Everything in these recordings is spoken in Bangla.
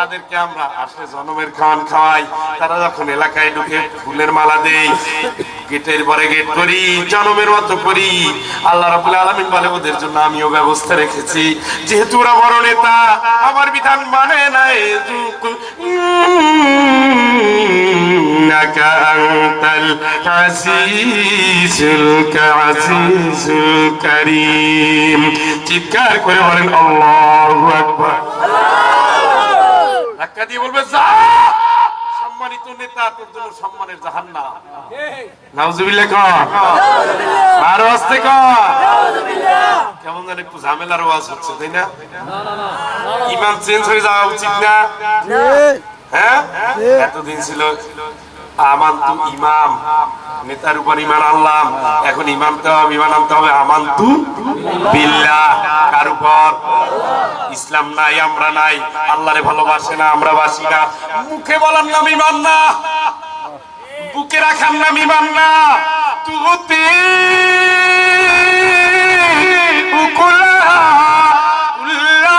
তাদেরকে আমরা আসলে জনমের খাওয়ান খাওয়াই তারা যখন এলাকায় ঢুকে ফুলের মালা দেই গেটের পরে গেট করি জনমের মতো করি আল্লাহ রাবুল আলমিন বলে ওদের জন্য আমিও ব্যবস্থা রেখেছি যেহেতু ওরা বড় নেতা আমার বিধান মানে নাই إنك أنت العزيز العزيز الكريم চিৎকার করে বলেন আল্লাহু আকবার ধাক্কা দিয়ে বলবে যা! সম্মানিত নেতা তোর জন্য সম্মানের জাহান নাউজুবিল্লাহ কর। আরও আসতে কর। কেমন জানি একটু ঝামেলার ওয়াজ হচ্ছে তাই না? ইমাম চেঞ্জ হয়ে যাওয়া উচিত না? হ্যাঁ? এতদিন ছিল আমান্তু ইমাম। নেতার উপর ইমান আনলাম। এখন ইমাম তো ইমান আনতে হবে আমান্তু বিল্লাহ। কার উপর? ইসলাম নাই, আমরা নাই। আল্লাহরে ভালোবাসে না, আমরা বাসি না। মুখে বলার নাম ইমান না। বুকে রাখার নাম ইমান না। তুতি উকুলাহা কুল্লা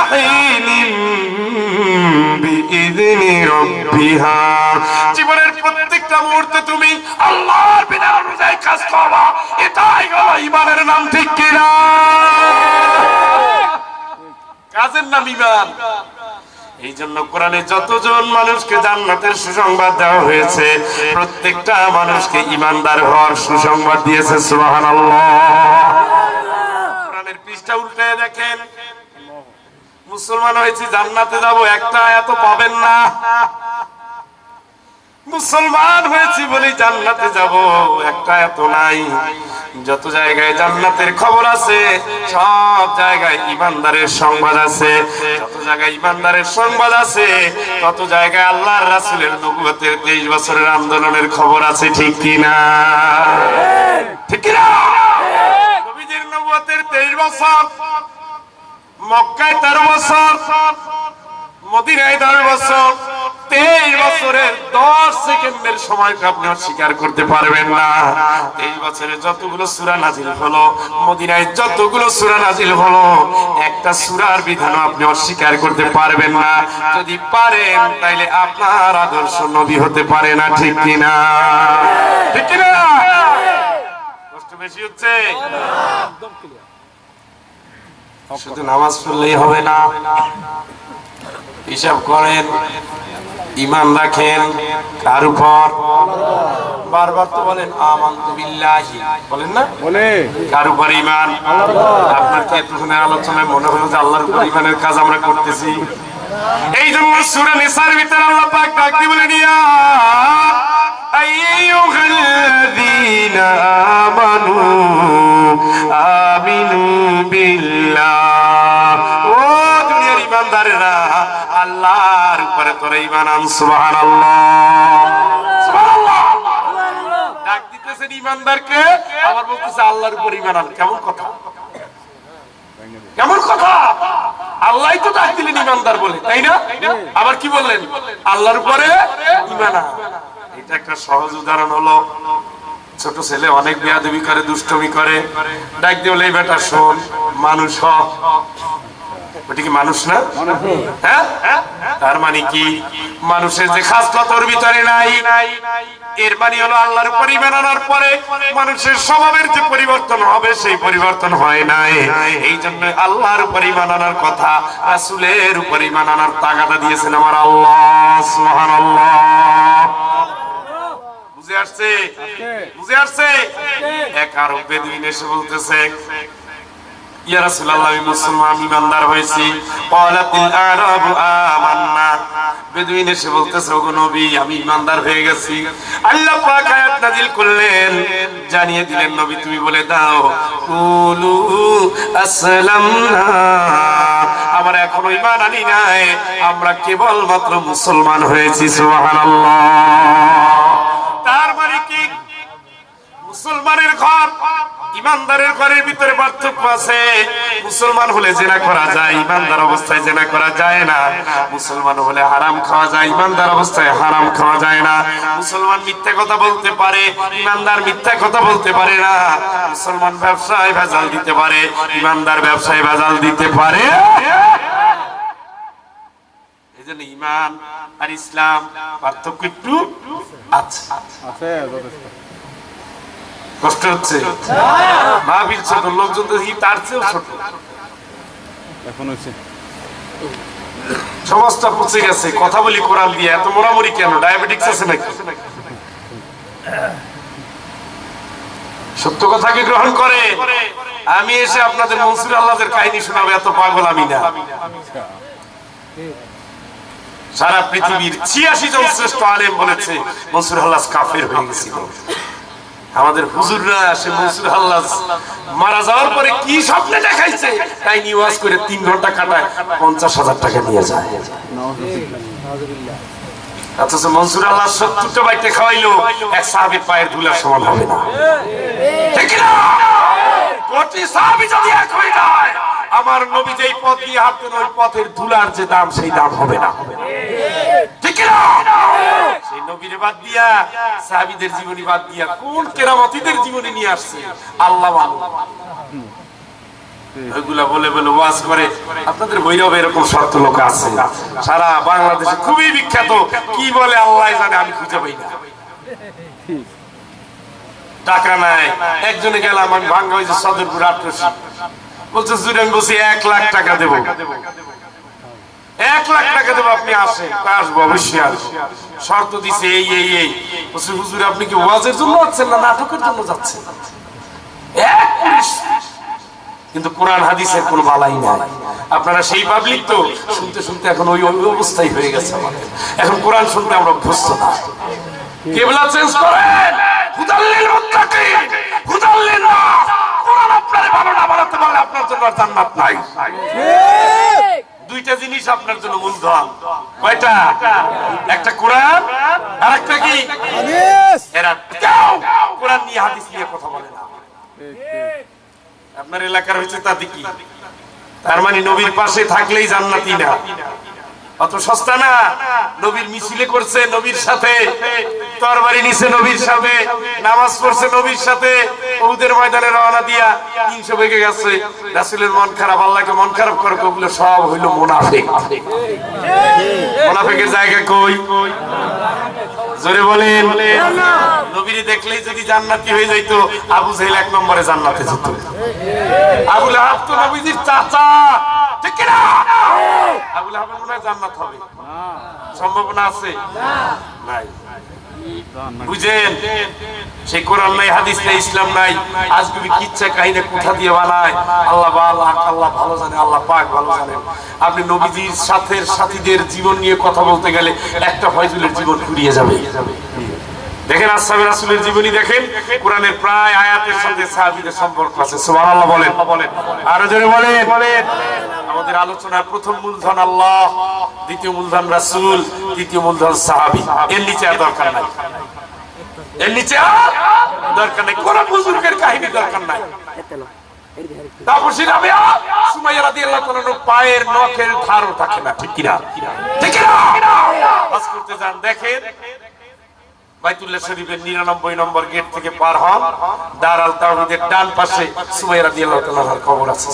জীবনের প্রত্যেকটা মুহূর্তে তুমি আল্লাহর বিনা অনুযায়ী কাজ করবা। এটাই ইমানের নাম, ঠিক কিনা? কাজের নাম ইমান এই জন্য কোরআনে যতজন মানুষকে জান্নাতের সুসংবাদ দেওয়া হয়েছে, প্রত্যেকটা মানুষকে ইমানদার হওয়ার সুসংবাদ দিয়েছে, সুবহানাল্লাহ। কোরআনের পৃষ্ঠা উল্টে দেখেন। মুসলমান হয়েছি, জান্নাতে যাব, একটা এত পাবেন না। মুসলমান হয়েছি বলে জান্নাতে যাব, একটা এত নাই। যত জায়গায় জান্নাতের খবর আছে, সব জায়গায় ইমানদারের সংবাদ আছে। যত জায়গায় ইমানদারের সংবাদ আছে, তত জায়গায় আল্লাহর রাসূলের নবুয়তের 23 বছরের আন্দোলনের খবর আছে, ঠিক কি না? ঠিক কি না? নবীজির নবুয়তের 23 বছর মক্কায় 13 বছর, মদিনায় 10 বছর, তেইশ বছরের দশ সেকেন্ডের সময়কে আপনি অস্বীকার করতে পারবেন না। তেইশ বছরে যতগুলো সুরা নাজিল হলো, মদিনায় যতগুলো সুরা নাজিল হলো, একটা সুরার বিধানও আপনি অস্বীকার করতে পারবেন না। যদি পারেন, তাইলে আপনার আদর্শ নবী হতে পারে না, ঠিক কিনা? ঠিক কিনা? কষ্ট বেশি হচ্ছে? শুধু নামাজ পড়লেই হবে না। হিসাব করেন ইমান রাখেন কার উপর। বারবার তো বলেন আমান্তু বিল্লাহি। বলেন না? বলে। কার উপর ইমান আপনার কি এতক্ষণের আলোচনায় মনে হলো যে আল্লাহর উপর ইমানের কাজ আমরা করতেছি। এই জন্য সূরা নিসার ভিতরে আল্লাহ পাক ডাক দিয়ে বলে আন, সুবহানাল্লাহ। সুবহানাল্লাহ। ডাক দিতেছেন ইমানদারকে আবার আল্লাহর কেমন কথা? কেমন কথা? আল্লাহ তো ডাক দিলেন ইমানদার বলে, তাই না? আবার কি বললেন? আল্লাহর উপরে এটা একটা সহজ উদাহরণ হলো ছোট ছেলে অনেক বেয়াদবি করে দুষ্টমি করে। ডাক দিয়ে বলে এই বেটা শোন মানুষ হ। ওটা কি মানুষ না? হ্যাঁ? তার মানে কি? মানুষের যে খাসলা তোর ভিতরে নাই। এর মানে হলো আল্লাহর উপর ঈমান আনার পরে মানুষের স্বভাবের যে পরিবর্তন হবে সেই পরিবর্তন হয় নাই। এই জন্য আল্লাহর উপর ঈমান আনার কথা রাসূলের উপর ঈমান আনার তাগাদা দিয়েছেন আমার আল্লাহ সুবহানাল্লাহ। বুঝে আসছে? বুঝে আসছে? এক আরব বেদুইন এসে বলতেছে ইয়া রাসূলুল্লাহ আমি মুসলমান ইমানদার হয়েছি। ক্বালাতিল আরাবু আমান্না। বেদুইন এসে বলতেছে ওগো নবী আমি ইমানদার হয়ে গেছি। আল্লাহ পাক আয়াত নাযিল করলেন। জানিয়ে দিলেন নবী তুমি বলে দাও কুলু আসলামনা। আমরা এখনও ঈমান আনি নাই। আমরা কেবল মাত্র মুসলমান হয়েছি সুবহানাল্লাহ। মুসলমানের ঘর, ইমানদারের ঘরের ভিতরে পার্থক্য আছে। মুসলমান হলে জেনা করা যায়, ইমানদার অবস্থায় জেনা করা যায় না। মুসলমান হলে হারাম খাওয়া যায়, ইমানদার অবস্থায় হারাম খাওয়া যায় না। মুসলমান মিথ্যা কথা বলতে পারে, ইমানদার মিথ্যা কথা বলতে পারে না। মুসলমান ব্যবসায় ভেজাল দিতে পারে, ইমানদার ব্যবসায় ভেজাল দিতে পারে। ইমান আর ইসলাম পার্থক্য একটু আছে। আছে কষ্ট হচ্ছে। মাহবিল ছোট লোকজন তো তার চেয়েও ছোট। এখন হচ্ছে সমাজটা পচে গেছে। কথা বলি কোরআন দিয়ে এত মোড়ামুড়ি কেন? ডায়াবেটিক্স আছে নাকি? সত্য কথাকে গ্রহণ করে? আমি এসে আপনাদের মনসুর আল্লাহদের কাহিনী শোনাবো এত পাগল আমি না। সারা পৃথিবীর ছিয়াশি জন শ্রেষ্ঠ আলেম বলেছে মনসুর আল্লাহ কাফের হয়ে গেছিল আমাদের হুজুররা সে মনসুর আল্লাহ মারা যাওয়ার পরে কি স্বপ্নে দেখাইছে তাই নিওয়াজ করে তিন ঘণ্টা কাটায়, পঞ্চাশ হাজার টাকা নিয়ে যায় অথচ মনসুর আল্লাহ সত্তরটা বাইতে খাওয়াইলো, এক সাহাবির পায়ের ধুলার সমান হবে না? কোটি সাহাবী যদি এক হয়ে যায়, আমার নবী যেই পথ দিয়ে হাঁটতেন, ওই পথের ধুলার যে দাম, সেই দাম হবে না ঠিক না? নবীরে বাদ দিয়া, সাহাবীদের জীবনী বাদ দিয়া, কোন কেরামতিদের জীবনী নিয়ে আসছে? আল্লাহ কি বলে আল্লাহ জানে, আমি টাকা নাই। একজনে গেলাম আমি ভাঙ্গা সদরপুর বলছে আমি বলছি এক লাখ টাকা দেবো। এক লাখ টাকা দেবো আপনি আসেন। তা আসব অবশ্যই আসব। শর্ত দিছে এই এই এই। হুজুর, আপনি কি ওয়াজের জন্য যাচ্ছেন না নাটকের জন্য যাচ্ছেন? কিন্তু কোরআন, হাদিসের কোনো বালাই নাই। আপনারা সেই পাবলিক তো, শুনতে শুনতে এখন ওই ওই অবস্থাই হয়ে গেছে আমাদের। এখন কোরআন শুনতে আমরা অভ্যস্ত না। কেবলা চেঞ্জ করেন। হুদাল্লিল হুদাল্লিল নাস কোরআন ভালো না বানাতে পারলে আপনার জন্য জান্নাত নাই। দুইটা জিনিস আপনার জন্য মূলধন কয়টা? একটা কোরআন আর একটা কি এরা কোরআন নিয়ে হাদিস নিয়ে কথা বলে না। আপনার এলাকার হয়েছে তাতে কি? তার মানে নবীর পাশে থাকলেই জান্নাতি না। অত সস্তা না। নবীর মিছিলে করছে নবীর সাথে, তরবারি নিছে নবীর সাথে, নামাজ পড়ছে নবীর সাথে ওদের ময়দানে রওনা দিয়া তিনশো বেগে গেছে। রাসুলের মন খারাপ, আল্লাহকে মন খারাপ করে ওগুলো সব হইল মোনাফেক। মোনাফেকের জায়গা কই? জোরে বলেন। নবীর দেখলেই যদি জান্নাতি হয়ে যাইতো, আবু জাহেল এক নম্বরে জান্নাতে যেত। আবুল আহাব তো নবীজির চাচা। আপনি নবীজির সাথে সাথীদের জীবন নিয়ে কথা বলতে গেলে একটা ফয়জুলের জীবন ফুরিয়ে যাবে। দেখেন আসহাবে রাসূলের জীবনী দেখেন? কোরআনের প্রায় আয়াতের সাথে সাহাবীদের সম্পর্ক আছে। বলেন। আরও জোরে বলেন। আমাদের আলোচনার প্রথম মূলধন আল্লাহ, দ্বিতীয় মূলধন রাসুল, তৃতীয় মূলধন সাহাবী। এর নিচে আর দরকার নাই। এর নিচে দরকার নাই। কোন বুজুর্গের কাহিনী দরকার নাই। পায়ের নখের ডান পাশে রাদিয়াল্লাহু তাআলার কবর আছে।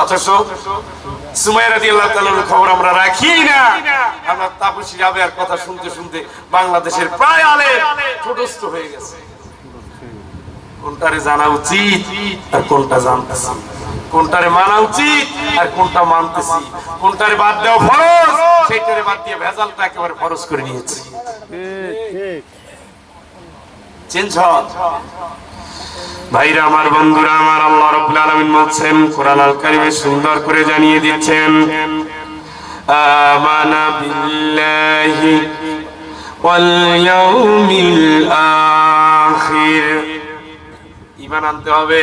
অথচ সুমাইয়া রাদিয়াল্লাহু তাআলার খবর আমরা রাখি না। আমরা তাপসী রাবেয়ার কথা শুনতে শুনতে বাংলাদেশের প্রায় আলে ছোটস্থ হয়ে গেছে। কোনটারে জানা উচিত আর কোনটা জানতেছি? কোনটারে মানা উচিত আর কোনটা মানতেছি? কোনটারে বাদ দেওয়া ফরজ? সেইটারে বাদ দিয়ে ভেজালটা একেবারে ফরজ করে নিয়েছি। চেঞ্জ হন। ভাইরা আমার বন্ধুরা আমার আল্লাহ রাব্বুল আলামিন বলছেন কোরআন আল কারিমে সুন্দর করে জানিয়ে দিচ্ছেন আমানা বিল্লাহি ওয়াল ইয়াউমিল আখির ঈমান আনতে হবে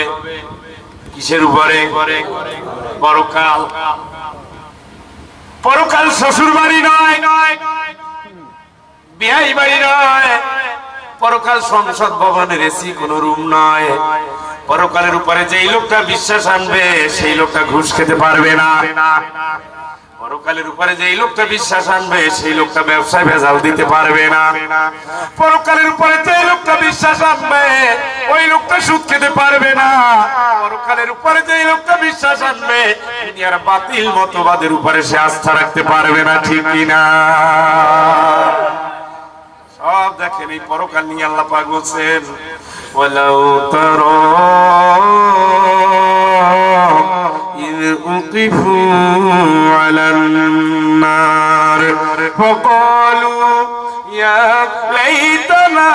কিসের উপরে পরকাল পরকাল শ্বশুর বাড়ি নয় বিহাই বাড়ি নয় পরকাল সংসদ ভবনের এসি কোন রুম নয় পরকালের উপরে যেই লোকটা বিশ্বাস আনবে, সেই লোকটা ঘুষ খেতে পারবে না। পরকালের উপরে যে লোকটা বিশ্বাস আনবে, সেই লোকটা ব্যবসায় ভেজাল দিতে পারবে না। পরকালের উপরে যে লোকটা বিশ্বাস আনবে, ওই লোকটা সুদ খেতে পারবে না। পরকালের উপরে যে লোকটা বিশ্বাস আনবে, দুনিয়ার বাতিল মতবাদের উপরে সে আস্থা রাখতে পারবে না, ঠিক কিনা? সব দেখেন এই পরকাল নিয়ে আল্লাহ পাক বলছেন ওয়ালাউ তারা إذ أقفوا على النار فقالوا يا ليتنا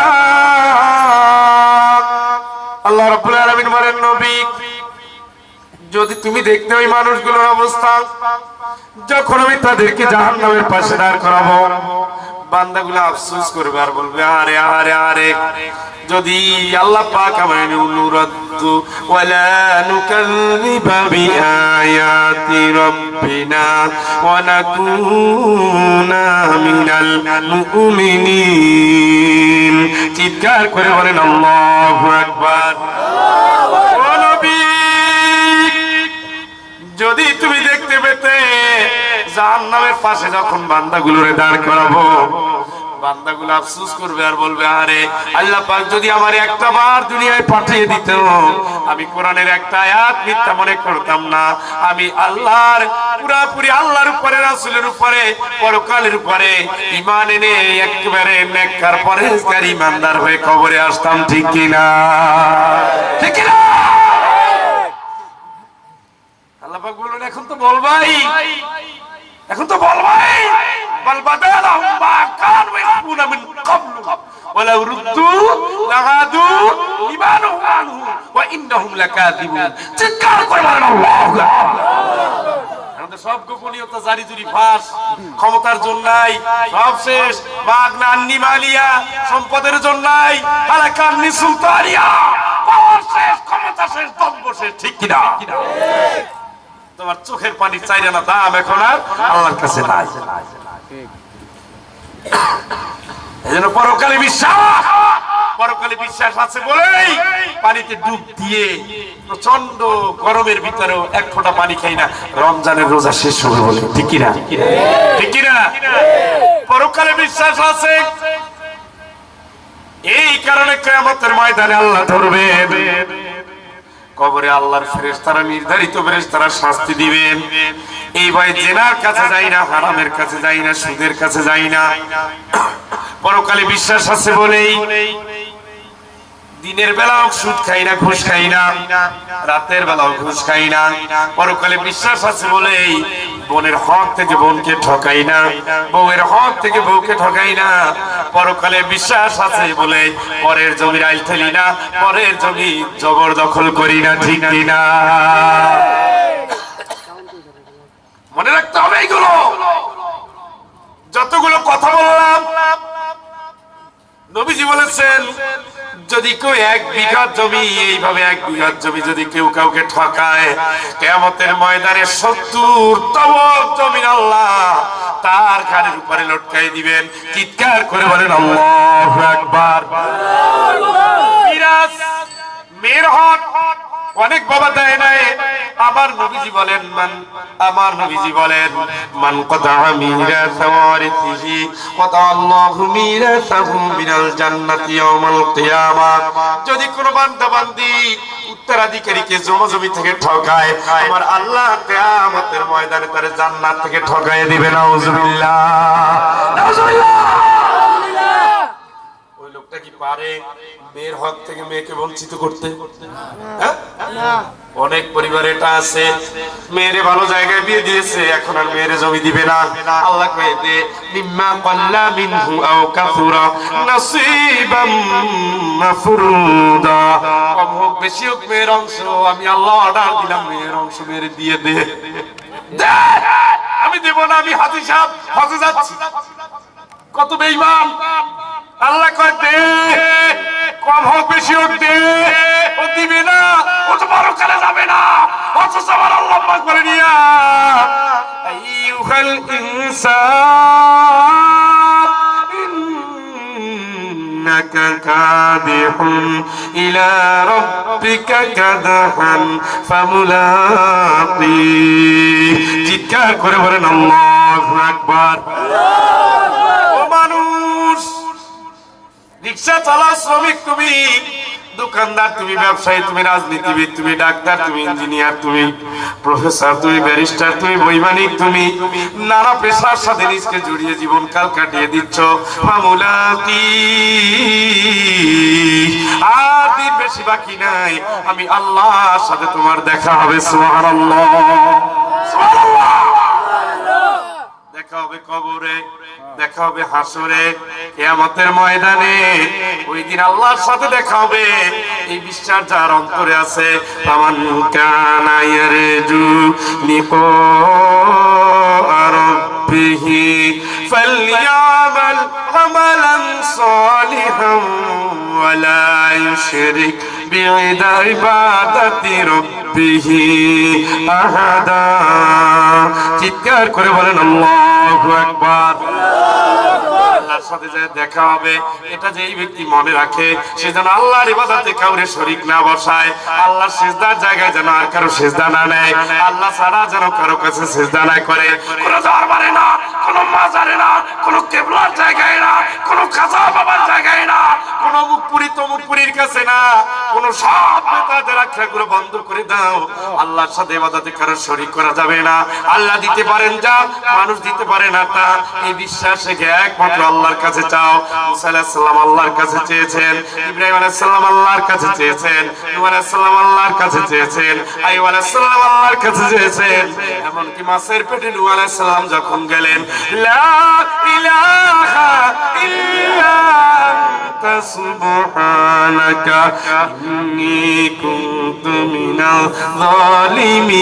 আল্লাহ রাব্বুল আলামিন বলেন নবী যদি তুমি দেখতে ওই মানুষগুলোর অবস্থা যখন আমি তাদেরকে জাহান্নামের পাশে দাঁড় করাবো বান্দাগুলো আফসোস করবে আর বলবে, আরে আরে আরে, যদি আল্লাহ পাক আমায় নুরাদ্দু, ওয়ালা নুকাল্লিবা বিআয়াতি রাব্বিনা, ওয়া নাকুনা মিনাল মুমিনিন। চিৎকার করে বলেন, আল্লাহু আকবার। যদি তুমি দেখতে পেতে, জাহান্নামের পাশে যখন বান্দাগুলোরে দাঁড় করাবো বান্দাগুলো আফসোস করবে আর বলবে, আরে, আল্লাহ পাক যদি আমার একটা বার দুনিয়ায় পাঠিয়ে দিত আমি কোরআনের একটা আয়াত মিথ্যা মনে করতাম না। আমি আল্লাহর, পুরাপুরি আল্লাহর উপরে, রাসূলের উপরে, পরকালের উপরে ঈমান এনে একবারে নেককার পরেজগার ইমানদার হয়ে কবরে আসতাম, ঠিক কি না? ঠিক কিনা আল্লাহ পাক বললেন এখন তো বলবাই। এখন তো বলবাই। বল বাদালাহুম মা কানু ইয়াকুনা মিন ক্বাবলু ওয়ালাউ রুদ্দু লাগাদু লিমানুহু আনহু, ওয়া ইন্নাহুম লাকাযিবুন। চিৎকার করে বলেন আল্লাহু আমাদের সব গোপনীয়তা জারি জুরি ফাঁস। ক্ষমতার জন্যই সব শেষ। বাঘ নান্নি মালিয়া, সম্পদের জন্যই হালাকান্নি সুলতানিয়া। পাওয়ার শেষ, ক্ষমতা শেষ দম্ভ শেষ, ঠিক কিনা? তোমার চোখের পানি চাইরে না, দাম এখন আর আল্লাহর কাছে নাই। ঠিক এই জন্য পরকালে বিশ্বাস পরকালে বিশ্বাস আছে বলেই পানিতে ডুব দিয়ে প্রচণ্ড গরমের ভিতরেও এক ফোঁটা পানি খাই না, রমজানের রোজা শেষ হবে বলে। ঠিক কিনা? ঠিক কিনা? পরকালে বিশ্বাস আছে। এই কারণে কেয়ামতের ময়দানে আল্লাহ ধরবে। কবরে আল্লাহর ফেরেশতারা নির্ধারিত ফেরেশতারা শাস্তি দিবেন। এই ভয়ে জেনার কাছে যাই না, হারামের কাছে যাই না, সুদের কাছে যাই না। পরকালে বিশ্বাস আছে বলেই দিনের বেলাও সুদ খাই না, ঘুষ খাই না, রাতের বেলাও ঘুষ খাই না। পরকালে বিশ্বাস আছে বলেই বোনের হক থেকে বোনকে ঠকাই না, বউয়ের হক থেকে বউকে ঠকাই না। পরকালে বিশ্বাস আছে বলে পরের জমির আইল ঠেলি না, পরের জমি জবরদখল করি না, ঠিক না মনে রাখতে হবে এইগুলো। যতগুলো কথা বললাম, নবীজি বলেছেন যদি কেউ এক বিঘা জমি এইভাবে এক বিঘা জমি যদি কেউ কাউকে ঠকায় কেমতের ময়দানে সত্তর তবক জমিন আল্লাহ তার ঘাড়ের উপরে লটকাই দিবেন। চিৎকার করে বলেন আল্লাহ একবার মিরাজ হক অনেক বাবা দেয় নাই। আমার নবীজি বলেন, মান, আমার নবীজি বলেন, মান কদা মিরাসা ওয়ারিসিহি কদা আল্লাহু মিরাসাহু মিনাল জান্নাতি ইয়াউমাল কিয়ামা। যদি কোন বান্দা বান্দি উত্তরাধিকারীকে জমি থেকে ঠকায়, আমার আল্লাহ কিয়ামতের ময়দানে তার জান্নাত থেকে ঠকায় দিবেন নাউজুবিল্লাহ। নাউজুবিল্লাহ। পারে মেয়ের হক থেকে মেয়েকে বঞ্চিত করতে? হ্যাঁ? অনেক পরিবার এটা আছে। মেয়েরে ভালো জায়গায় বিয়ে দিয়েছে এখন আর মেয়েরে জমি দিবে না। আল্লাহ কয়ে দে মিম্মা পাল্লা মিনহু আও কাসুরা নাসিবাম মাফরুদা। কম হোক বেশি হোক মেয়ের অংশ আমি আল্লাহ অর্ডার দিলাম মেয়ের অংশ মেয়েরে দিয়ে দে। দে! আমি দেব না আমি হাজি সাহেব হজে যাচ্ছি। কত বেইমান? আল্লাহ কয়, দে, কম হোক বেশি হোক, দে। ও দিবে না, ও তোমার ওখানে যাবে না। অথচ আমার আল্লাহ পাক বলে নিয়া, আইয়ুহাল ইনসান, ইন্নাকা কাদিহুন ইলা রাব্বিকা কাদহান ফামুলাকি চিৎকার করে বলেন, আল্লাহু আকবার। আল্লাহ রিক্সা চালা শ্রমিক তুমি, দোকানদার তুমি, ব্যবসায়ী তুমি, রাজনীতিবিদ তুমি, ডাক্তার তুমি, ইঞ্জিনিয়ার তুমি, প্রফেসর তুমি, ব্যারিস্টার তুমি, বৈমানিক তুমি, নানা পেশার সাথে নিজকে জড়িয়ে জীবনকাল কাটিয়ে দিচ্ছ। মামুলাতি আর দিন বেশি বাকি নাই, আমি আল্লাহর সাথে তোমার দেখা হবে, সুবহানাল্লাহ। সুবহানাল্লাহ। দেখা হবে কবরে, দেখা হবে হাসরে, কেয়ামতের ময়দানে। ওই দিন আল্লাহর সাথে দেখা হবে। এই বিশ্বাস যার অন্তরে আছে আমান কানা ইয়ারজু লিকো রাব্বিহি ফালইয়ামাল আমালান সালিহান ওয়ালা ইউশরিক বিইবাদাতি রাব্বিহি আহাদা। চিৎকার করে বলেন, আল্লাহু আকবার। দেখা হবে, এটা যে এই ব্যক্তি মনে রাখে, সে যেন কাউরে শরীক না বসায়। আল্লাহর সিজদার জায়গায় যেন কারও আল্লাহ ছাড়া যেন কারও কাছে সিজদা না করে। দরবারে না। কোনো মাজারে না, কোনো কেবলার জায়গায় না, কোনো খাজা বাবার জায়গায় না, কোনো মুখপুরি তমুকপুরির কাছে না, কোনো সব নেতাদের আখ্যাগুলো বন্ধ করে দাও। আল্লাহর সাথে ইবাদতে কারও শরীক করা যাবে না। আল্লাহ দিতে পারেন যা, মানুষ দিতে পারে না তা। এই বিশ্বাস রেখে একমাত্র আল্লাহর কাছে চাও? মুসা আলাইহিস সালাম আল্লাহর কাছে চেয়েছেন, ইব্রাহিম আলাইহিস সালাম আল্লাহর কাছে চেয়েছেন, নূহ আলাইহিস সালাম আল্লাহর কাছে চেয়েছেন, আইয়ুব আলাইহিস সালাম আল্লাহর কাছে চেয়েছেন। এমনকি মাছের পেটে নূহ আলাইহিস সালাম যখন গেলেন লা ইলাহা ইল্লা আনতা সুবহানাকা ইন্নী কুনতু মিনাল যালিমিন।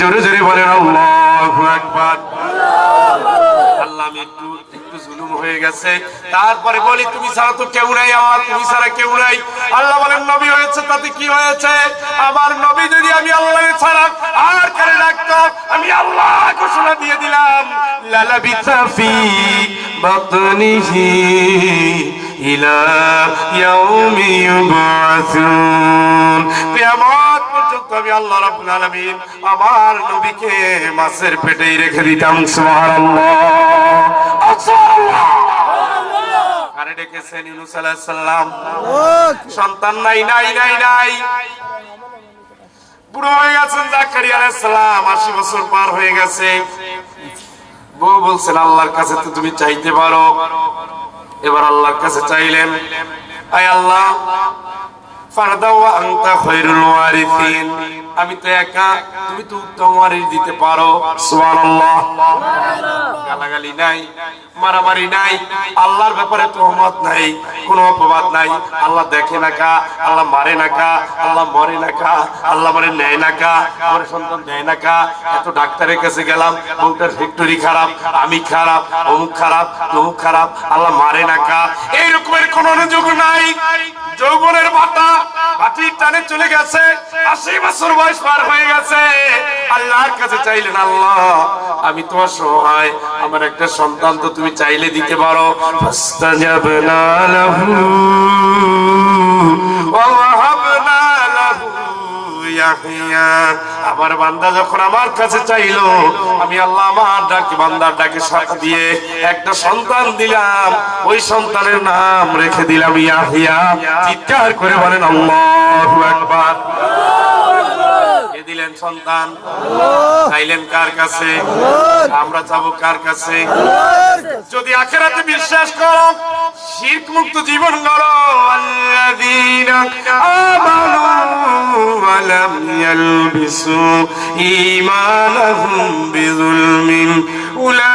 জোরে জোরে বলেন, আল্লাহু আকবার। আল্লাহ আমি একটু হয়ে গেছে। তারপরে বলি, তুমি ছাড়া তো কেউ নাই আমার, তুমি ছাড়া কেউ নাই। আল্লাহ বলেন, নবী হয়েছে, তাতে কি হয়েছে? আমার নবী যদি আমি আল্লাহ ছাড়া আর কারে ডাকতো, আমি আল্লাহ ঘোষণা দিয়ে দিলাম লালা বিতাফি বাতনিহি ইলা ইয়াউমি ইউবাসুন আমি আল্লাহ রাব্বুল আলামিন আমার নবীকে মাছের পেটেই রেখে দিতাম সুবহানাল্লাহ। সুবহানাল্লাহ। কারে ডেকেছেন ইউনূস আলাইহিস সালাম। সন্তান নাই নাই নাই নাই। বুড়ো হয়ে গেছেন জাকারিয়া আলাইহিস সালাম 80 বছর পার হয়ে গেছে। বউ বলছেন আল্লাহর কাছে তো তুমি চাইতে পারো। এবার আল্লাহর কাছে চাইলেন। আয় আল্লাহ ফারদা ওয়া আনতা খায়রুল ওয়ারিসিন। আমি তো একা, তুমি তো উত্তম ওয়ারিস দিতে পারো। গালাগালি নাই, মারামারি নাই, আল্লাহর ব্যাপারে তোহমত নাই, কোনো অপবাদ নাই। আল্লাহ দেখে না কা, আল্লাহ মারে না কা, আল্লাহ মরে না কা, আল্লাহ মানে নেয় না কা, আমার সন্তান দেয় না কা। এত ডাক্তারের কাছে গেলাম, বউটার ফ্যাক্টরি খারাপ, আমি খারাপ, অমুক খারাপ, তমুক খারাপ, আল্লাহ মারে না কা। এই রকমের কোন অনুযোগ নাই। যৌবনের বাটা বাটির টানে চলে গেছে। আশি বছর বয়স পার হয়ে গেছে। আল্লাহর কাছে চাইলেন, আল্লাহ, আমি তোমার সহায়। আমার একটা সন্তান তো তুমি চাইলে দিতে পারো। ফাস্তাজাবনা আমার বান্দা যখন আমার কাছে চাইলো, আমি আল্লাহ আমার ডাকে, বান্দার ডাকে সাথে দিয়ে একটা সন্তান দিলাম। ওই সন্তানের নাম রেখে দিলাম ইয়াহিয়া। চিৎকার করে বলেন, আল্লাহু আকবার। সন্তান? চাইলেন কার কাছে? আমরা যাব কার কাছে? যদি আখেরাতে বিশ্বাস করো শিরক মুক্ত জীবন গড়ো। আল্লাযীনা আমানু লাম ইয়ালবিসু ঈমানাহুম বিযুলমিন উলাইকা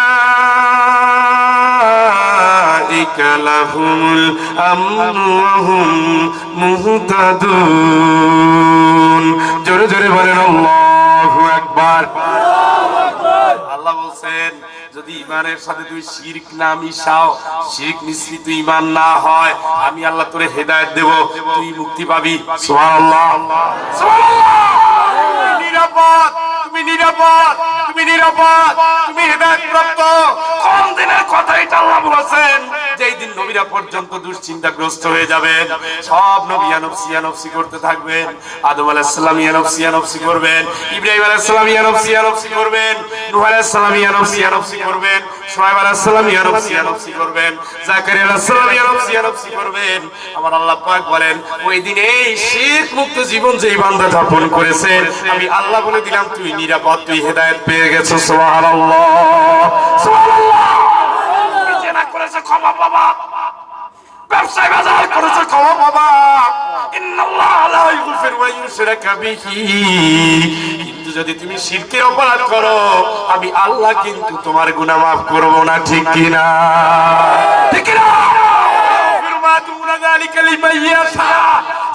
লাহুমুল আমনু ওয়া হুম জোরে জোরে বলেন আল্লাহু আকবার আল্লাহ বলছেন যদি ইমানের সাথে তুই শিরক না মিশাও, শিরক মিশ্রিত ইমান না হয়, আমি আল্লাহ তোরে হেদায়েত দেব, তুই মুক্তি পাবি। সুবহানাল্লাহ। সুবহানাল্লাহ। নিরাপদ, তুমি নিরাপদ তুমি নিরাপদ, তুমি হেদায়েত প্রাপ্ত কোন দিনের কথা এটা আল্লাহ বলেছেন, যেই দিন নবীরা পর্যন্ত দুশ্চিন্তাগ্রস্ত হয়ে যাবেন, সব নবী ইয়ানফসি ইয়ানফসি করতে থাকবেন, আদম আলাইহিস সালাম ইয়ানফসি ইয়ানফসি করবেন, ইব্রাহিম আলাইহিস সালাম ইয়ানফসি ইয়ানফসি করবেন, নূহ আলাইহিস সালাম ইয়ানফসি ইয়ানফসি করবেন? শুআয়ব আলাইহিস সালাম ইয়ানফসি ইয়ানফসি করবেন? জাকারিয়া আলাইহিস সালাম ইয়ানফসি ইয়ানফসি করবেন? আমার আল্লাহ পাক বলেন, ওই দিন এই শিরক মুক্ত জীবন যেই বান্দা যাপন করেছে, আমি আল্লাহ বলে দিলাম, তুই নিরাপদ, তুই হেদায়েত পেয়ে গেছো, সুবহানাল্লাহ। সুবহানাল্লাহ! করেছে, ক্ষমা বাবা ব্যবসায় বাজার করেছে ক্ষমা বাবা। কিন্তু যদি তুমি শিরকের অপরাধ করো, আমি আল্লাহ কিন্তু তোমার গুনাহ মাফ করব না, ঠিক কি না ঠিক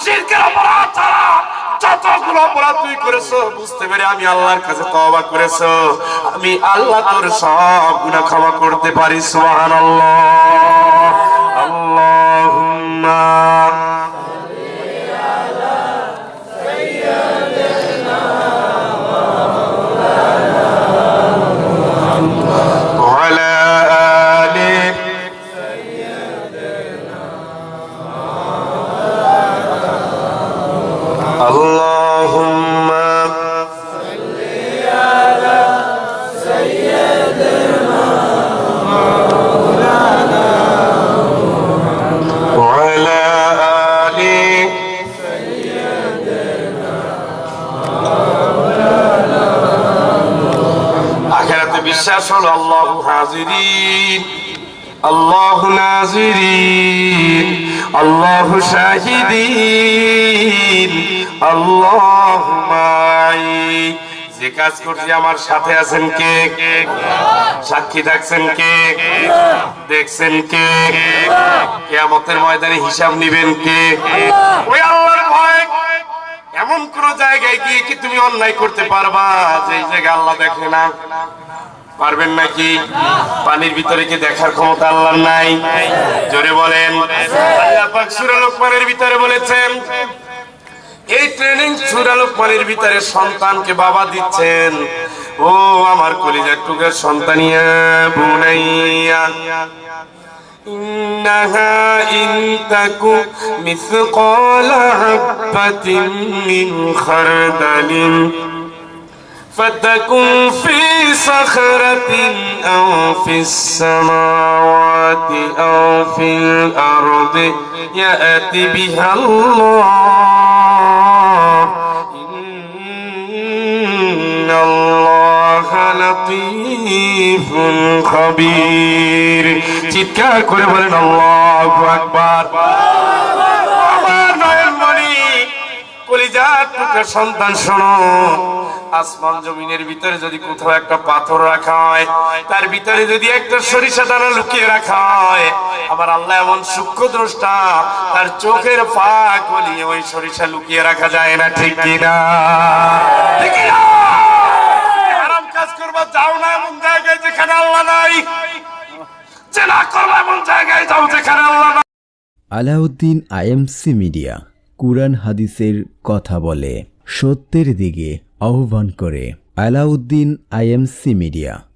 শিরকের অপরাধ তুই করেছ, বুঝতে পেরে আমি আল্লাহর কাছে তওবা করেছ। আমি আল্লাহ তোর সব গুনাহ ক্ষমা করতে পারি, সুবহানাল্লাহ। Amma বিশ্বাস হলো আল্লাহ হাজিরিন। আল্লাহ নাজিরিন। আল্লাহ শাহিদিন। আল্লাহ মাই যে কাজ করছি আমার সাথে আছেন কে? সাক্ষী থাকছেন কে? দেখছেন কে? কেয়ামতের ময়দানে হিসাব নিবেন কে? ওই আল্লাহর ভয়। এমন কোন জায়গায় গিয়ে কি তুমি অন্যায় করতে পারবা? যে জায়গায় আল্লাহ দেখে না। পারবেন নাকি পানির ভিতরে কি দেখার ক্ষমতা আল্লাহর নাই জোরে বলেন আল্লাহ পাক সূরা লোকমানের ভিতরে বলেছেন এই ট্রেনিং সূরা লোকমানের ভিতরে সন্তানকে বাবা দিচ্ছেন ও আমার কলিজার টুকের সন্তানিয়া বুনাইয়া إنها إن تك مثقال حبة من خردل فتكن في صخرة أو في السماوات أو في الأرض يأت بها الله إن الله لطيف خبير চিৎকার করে বলেন আল্লাহু আকবার আমার নয়নমণি কলিজার টুকরা সন্তান শোনো আসমান জমিনের ভিতরে যদি কোথাও একটা পাথর রাখা হয়, তার ভিতরে যদি একটা সরিষা দানা লুকিয়ে রাখা হয় আমার আল্লাহ এমন সূক্ষ্ম দ্রষ্টা তার চোখের ফাঁক বলিয়ে ওই সরিষা লুকিয়ে রাখা যায় না, ঠিক কিনা ঠিক কিনা? হারাম কাজ করবা, যাও না এমন জায়গায় যেখানে আল্লাহ নাই। জেনা করবা এমন জায়গায় যাও যেখানে আল্লাহ নাই। আলাউদ্দিন আইএমসি মিডিয়া, কুরআন হাদিসের কথা বলে, সত্যের দিকে আহ্বান করে আলাউদ্দিন আইএমসি মিডিয়া।